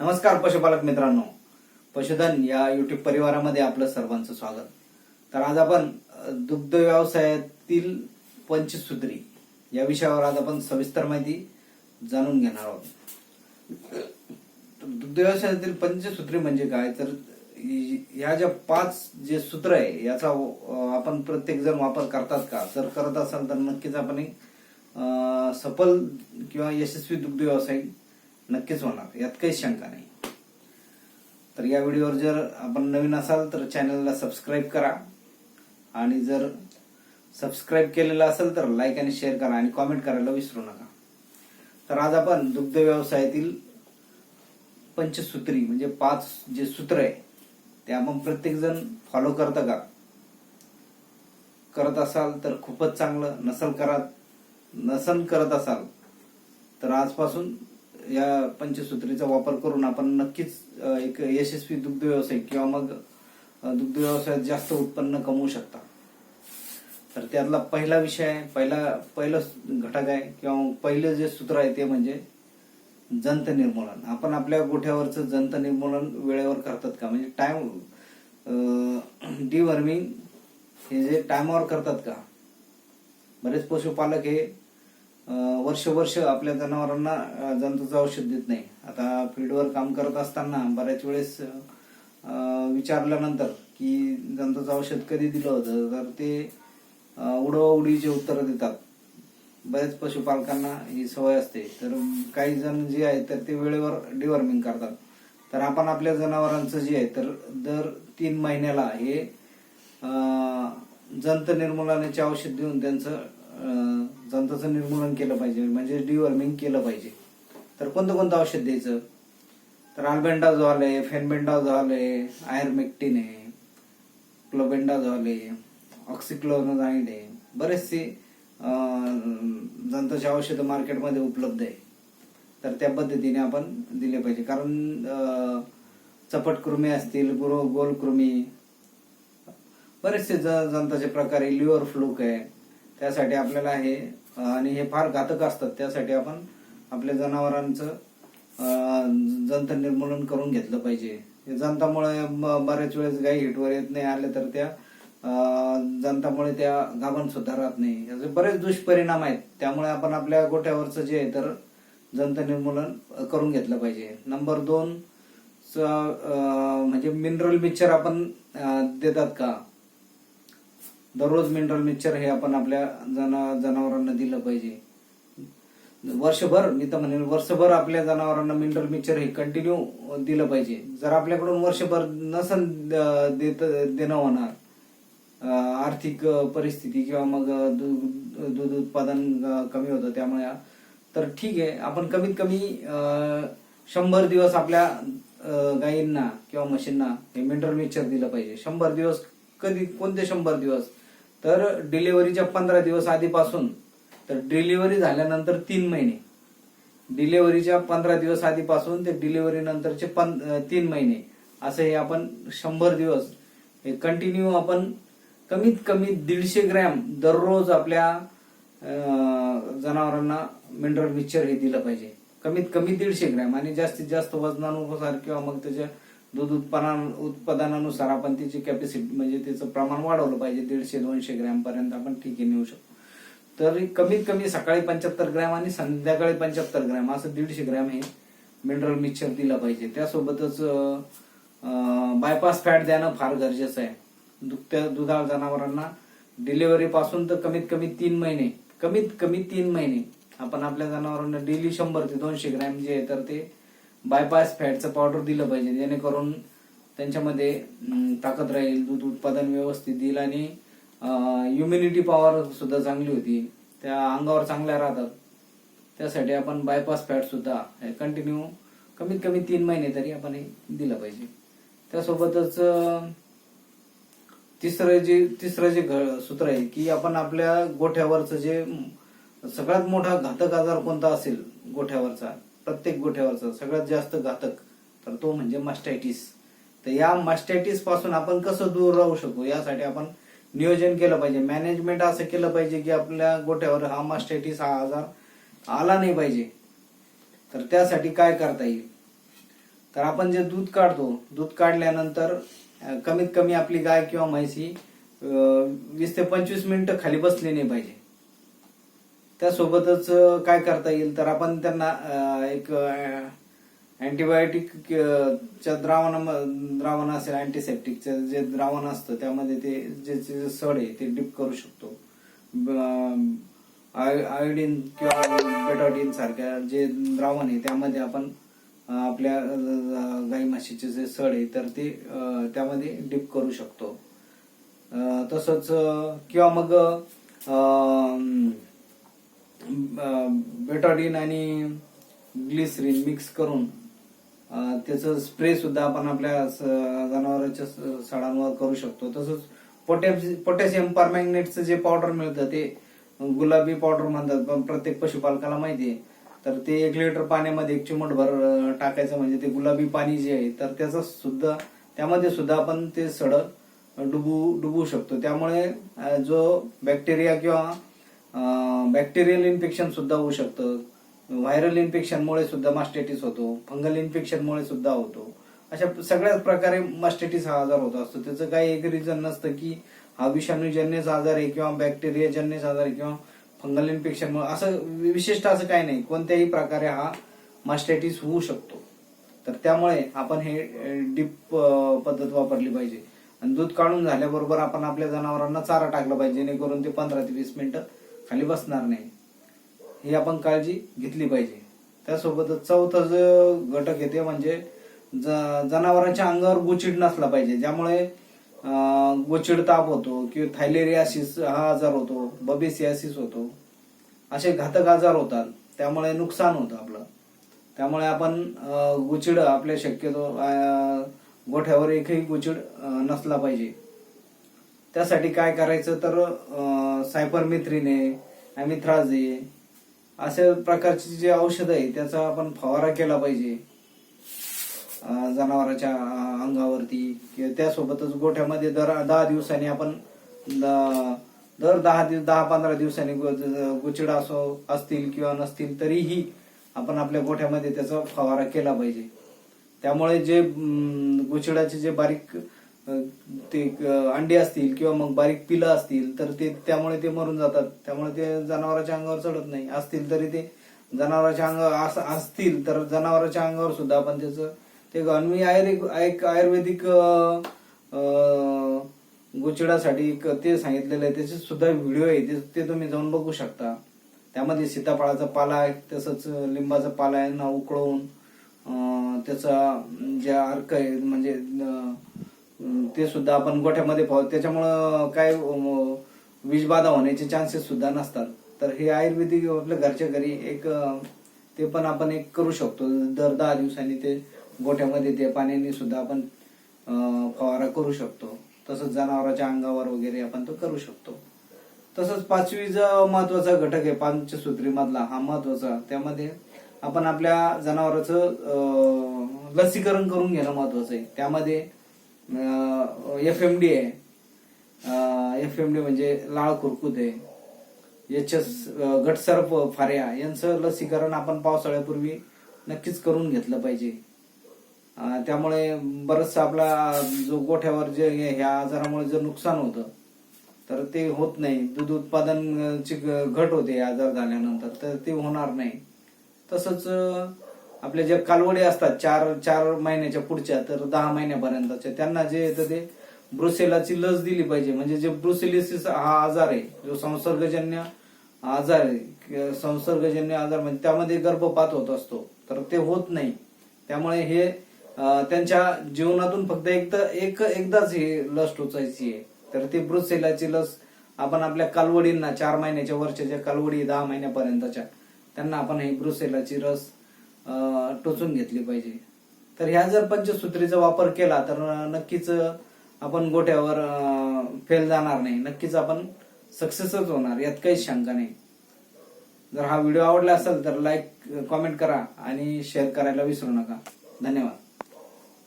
नमस्कार पशुपालक मित्रांनो. पशुधन या युट्यूब परिवारामध्ये आपलं सर्वांचं स्वागत. तर आज आपण दुग्ध व्यवसायातील पंचसूत्री या विषयावर आज आपण सविस्तर माहिती जाणून घेणार आहोत. दुग्ध व्यवसायातील पंचसूत्री म्हणजे काय? तर या ज्या पाच जे सूत्र आहे याचा आपण प्रत्येक जण वापर करतात का? जर करत असाल तर नक्कीच आपण एक सफल किंवा यशस्वी दुग्ध व्यवसाय नक्कीच होणार यात काही शंका नाही. तर या व्हिडिओवर जर आपण नवीन असाल तर चॅनलला सबस्क्राईब करा आणि जर सबस्क्राईब केलेलं असेल तर लाईक आणि शेअर करा आणि कॉमेंट करायला विसरू नका. तर आज आपण दुग्ध व्यवसायातील पंचसूत्री म्हणजे पाच जे सूत्र आहे ते आपण प्रत्येक जण फॉलो करतं का करत असाल तर खूपच चांगलं नसल करत नसन करत असाल तर आजपासून या पंचसूत्रीचा वापर करून आपण नक्कीच एक यशस्वी दुग्ध व्यवसाय किंवा मग दुग्ध व्यवसायात जास्त उत्पन्न कमवू शकता. तर त्यातला पहिला विषय आहे पहिला पहिलं घटक आहे किंवा पहिलं जे सूत्र आहे ते म्हणजे जंत निर्मूलन. आपण आपल्या गोठ्यावरचं जंत निर्मूलन वेळेवर करतात का? म्हणजे टाइम डिवर्मिंग हे जे टायमावर करतात का? बरेच पशुपालक हे वर्ष वर्ष आपल्या जनावरांना जंतूचं औषध देत नाही. आता फील्डवर काम करत असताना बऱ्याच वेळेस विचारल्यानंतर की जंतूचं औषध कधी दिलं होतं? तर ते उडवाउडीचे उत्तरं देतात. बऱ्याच पशुपालकांना ही सवय असते. तर काही जण जे आहेत तर ते वेळेवर डिवॉर्मिंग करतात. तर आपण आपल्या जनावरांचं जे आहे तर दर तीन महिन्याला हे जंत निर्मूलनाचे औषध देऊन त्यांचं जंताचं निर्मूलन केलं पाहिजे म्हणजे डिवॉर्मिंग केलं पाहिजे. तर कोणतं कोणतं औषध द्यायचं? तर अल्बेंडाझॉल आहे फेनबेंडाझॉल आहे आयरमेक्टिन आहे क्लोबेंडाझॉल आहे ऑक्सिक्लोनाझाईड आहे. बरेचसे अं, जंताची औषधं मार्केटमध्ये उपलब्ध आहे. तर त्या पद्धतीने आपण दिले पाहिजे. कारण चपट कृमी असतील गोल कृमी बरेचसे ज- जंताचे प्रकार आहे. लिव्हर फ्लूक आहे. त्यासाठी आपल्याला हे आणि हे फार घातक असतात. त्यासाठी आपण आपल्या जनावरांचं जंत निर्मूलन करून घेतलं पाहिजे. हे जंतामुळे बऱ्याच वेळेस गाई हिटवर येत नाही आले तर त्या जंतामुळे त्या गाभण सुद्धा राहत नाही. याचे बरेच दुष्परिणाम आहेत. त्यामुळे आपण आपल्या गोठ्यावरचं जे आहे तर जंत निर्मूलन करून घेतलं पाहिजे. नंबर दोन म्हणजे मिनरल मिक्सर आपण देतात का? दररोज मिनरल मिक्सचर हे आपण आपल्या जना जनावरांना दिलं पाहिजे. वर्षभर मी तर म्हणेन वर्षभर आपल्या जनावरांना मिनरल मिक्सचर हे कंटिन्यू दिलं पाहिजे. जर आपल्याकडून वर्षभर नसन देत देणं होणार आर्थिक परिस्थिती किंवा मग दूध दूध उत्पादन कमी होतं त्यामुळे तर ठीक आहे. आपण कमीत कमी शंभर दिवस आपल्या गायींना किंवा म्हशींना हे मिनरल मिक्सचर दिलं पाहिजे. शंभर दिवस कधी कोणते शंभर दिवस? तर डिलिव्हरीच्या पंधरा दिवस आधीपासून तर डिलिव्हरी झाल्यानंतर तीन महिने. डिलिव्हरीच्या पंधरा दिवस आधीपासून ते डिलिव्हरी नंतरचे तीन महिने. असं हे आपण शंभर दिवस हे कंटिन्यू आपण कमीत कमी दीडशे ग्रॅम दररोज आपल्या जनावरांना मिनरल मिक्सचर हे दिलं पाहिजे. कमीत कमी दीडशे ग्रॅम आणि जास्तीत जास्त वजनानुसार किंवा मग त्याच्या दूध उत्पादन उत्पादनानुसार आपण त्याची कॅपॅसिटी म्हणजे त्याचं प्रमाण वाढवलं पाहिजे. दीडशे दोनशे ग्रॅम पर्यंत आपण ठीक आहे नेऊ शकतो. तर कमीत कमी सकाळी पंच्याहत्तर ग्रॅम आणि संध्याकाळी पंच्याहत्तर ग्रॅम असं दीडशे ग्रॅम हे मिनरल मिक्सर दिलं पाहिजे. त्यासोबतच बायपास फॅट देणं फार गरजेचं आहे. दुभत्या दुधाळ जनावरांना डिलिव्हरी पासून तर कमीत कमी तीन महिने कमीत कमी तीन महिने आपण आपल्या जनावरांना डेली शंभर ते दोनशे ग्रॅम जे आहे तर ते बायपास फॅटचं पावडर दिलं पाहिजे जेणेकरून त्यांच्यामध्ये ताकद राहील दूध उत्पादन व्यवस्थित येईल आणि इम्युनिटी पॉवर सुद्धा चांगली होती. त्या अंगावर चांगल्या राहतात. त्यासाठी आपण बायपास फॅट सुद्धा कंटिन्यू कमीत कमी तीन महिने तरी आपण हे दिलं पाहिजे. त्यासोबतच तिसरं जे तिसरं जे घ- सूत्र आहे की आपण आपल्या गोठ्यावरचं जे सगळ्यात मोठा घातक आजार कोणता असेल गोठ्यावरचा? प्रत्येक गोठ्यावरचा सगळ्यात जास्त घातक तर तो म्हणजे मास्टायटिस तर या मास्टायटिसपासून आपण कसं दूर राहू शकू? यासाठी आपण नियोजन केलं पाहिजे. मॅनेजमेंट असं केलं पाहिजे की आपल्या गोठ्यावर हा मास्टायटिस हा आजार आला नाही पाहिजे. तर त्यासाठी काय करता येईल? तर आपण जे दूध काढतो दूध काढल्यानंतर कमीत कमी आपली गाय किंवा म्हैसी वीस ते पंचवीस मिनिटं खाली बसली नाही पाहिजे. त्यासोबतच काय करता येईल? तर आपण त्यांना एक अँटीबायोटिक च्या द्रावण द्रावण असेल अँटीसेप्टिकचं जे द्रावण असतं त्यामध्ये ते जे जे सड आहे ते डिप करू शकतो. ब- आय- आयोडीन किंवा बेटाडीन सारख्या जे द्रावण आहे त्यामध्ये आपण आपल्या गाई म्हशीचे जे सड आहे तर ते त्यामध्ये डिप करू शकतो. तसंच किंवा मग बेटाडिन आणि ग्लिसरीन मिक्स करून त्याचं स्प्रे सुद्धा आपण आपल्या स- जनावरांच्या स- सडांवर करू शकतो. तसंच पोटॅश पोटॅशियम परमॅग्नेटचं जे पावडर मिळतं ते गुलाबी पावडर म्हणतात पण प्रत्येक पशुपालकाला माहिती आहे. तर ते एक लिटर पाण्यामध्ये एक चिमटभर भर टाकायचं म्हणजे ते गुलाबी पाणी जे आहे तर त्याचं सुद्धा त्यामध्ये सुद्धा आपण ते सड डुबू डुबू शकतो. त्यामुळे जो बॅक्टेरिया किंवा बॅक्टेरियल इन्फेक्शन सुद्धा होऊ शकतं. व्हायरल इन्फेक्शनमुळे सुद्धा मास्टेटिस होतो. फंगल इन्फेक्शनमुळे सुद्धा होतो. अशा सगळ्याच प्रकारे मास्टेटिस हा आजार होत असतो. त्याचं काही एक रिझन नसतं की हा विषाणूजन्यच आजार आहे किंवा बॅक्टेरियाजन्यच आजार आहे किंवा फंगल इन्फेक्शनमुळे असं विशिष्ट असं काही नाही. कोणत्याही प्रकारे हा मास्टेटिस होऊ शकतो. तर त्यामुळे आपण हे डीप पद्धत वापरली पाहिजे. आणि दूध काढून झाल्याबरोबर आपण आपल्या जनावरांना चारा टाकला पाहिजे. जेणेकरून ते पंधरा ते वीस मिनिटं खाली बसणार नाही. ही आपण काळजी घेतली पाहिजे. त्यासोबतच चौथा जो घटक येते म्हणजे ज- जनावरांच्या अंगावर गोचिड नसला पाहिजे. ज्यामुळे अं, गोचिड ताप होतो किंवा थायलेरियासिस हा आजार होतो बबेसियासिस होतो असे घातक आजार होतात. त्यामुळे नुकसान होतं आपलं. त्यामुळे आपण अं, आपल्या शक्यतो गोठ्यावर एकही गुचिड नसला पाहिजे. त्यासाठी काय करायचं तर सायपरमिथ्रिने अमिथ्राजे अशा प्रकारची जे औषध आहे त्याचा आपण फवारा केला पाहिजे. जनावराच्या अंगावरती किंवा त्यासोबतच गोठ्यामध्ये दर दहा दिवसांनी आपण द- दर दहा दिवस दहा पंधरा दिवसांनी गुचिडा असो असतील किंवा नसतील तरीही आपण आपल्या गोठ्यामध्ये त्याचा फवारा केला पाहिजे. त्यामुळे जे गुचिडाचे जे बारीक ते अंडी असतील किंवा मग बारीक पिलं असतील तर ते त्यामुळे ते मरून जातात. त्यामुळे ते जनावरांच्या अंगावर चढत नाही. असतील तरी ते जनावरांच्या अंगावर असतील तर जनावरांच्या अंगावर सुद्धा आपण त्याचं ते मी आयुर्वेदिक एक आयुर्वेदिक गुचडासाठी गोचिडासाठी एक ते सांगितलेलं आहे. त्याचे सुद्धा व्हिडिओ आहे. ते- ते तुम्ही जाऊन बघू शकता. त्यामध्ये सीताफळाचा पाला आहे तसंच लिंबाचा पाला आहे ना उकळवून त्याचा जे अर्क आहे म्हणजे ते सुद्धा आपण गोठ्यामध्ये पाहू. त्याच्यामुळं काय विषबाधा होण्याचे चान्सेस सुद्धा नसतात. तर हे आयुर्वेदिक आपल्या घरच्या घरी एक ते पण आपण एक करू शकतो. दर दहा दिवसांनी ते गोठ्यामध्ये ते पाण्याने सुद्धा आपण फवारा करू शकतो. तसंच जनावरांच्या अंगावर वगैरे आपण तो करू शकतो. तसंच पाचवी जो महत्त्वाचा घटक आहे पंचसूत्री मधला हा महत्त्वाचा त्यामध्ये आपण आपल्या जनावरांचं लसीकरण करून घेणं महत्वाचं आहे. त्यामध्ये एफ एम डी आहे. एफ एम डी म्हणजे लाळ कुरकुत आहे. एच एस गटसर्प फाऱ्या यांचं लसीकरण आपण पावसाळ्यापूर्वी नक्कीच करून घेतलं पाहिजे. त्यामुळे बरंच आपला जो गोठ्यावर जे ह्या आजारामुळे जर नुकसान होतं तर ते होत नाही. दूध उत्पादनची घट होते आजार झाल्यानंतर तर ते होणार नाही. तसंच आपल्या ज्या कालवडी असतात चार चार महिन्याच्या पुढच्या तर दहा महिन्यापर्यंतच्या त्यांना जे येतं ते ब्रुसेलाची लस दिली पाहिजे. म्हणजे जे ब्रुसेलिसिस हा आजार आहे जो संसर्गजन्य आजार आहे संसर्गजन्य आजार म्हणजे त्यामध्ये गर्भपात होत असतो तर ते होत नाही. त्यामुळे हे त्यांच्या जीवनातून फक्त एकदा एक एकदाच ही लस टोचायची आहे. तर ती ब्रुसेलाची लस आपण आपल्या कालवडींना चार महिन्याच्या वर्षाच्या ज्या कालवडी दहा महिन्यापर्यंतच्या त्यांना आपण ही ब्रुसेलाची रस टोचून घेतली पाहिजे. तर ह्या जर पंचसूत्रीचा वापर केला तर नक्कीच आपण गोठ्यावर फेल जाणार नाही. नक्कीच आपण सक्सेसच होणार यात काहीच शंका नाही. जर हा व्हिडिओ आवडला असेल तर लाईक कॉमेंट करा आणि शेअर करायला विसरू नका. धन्यवाद.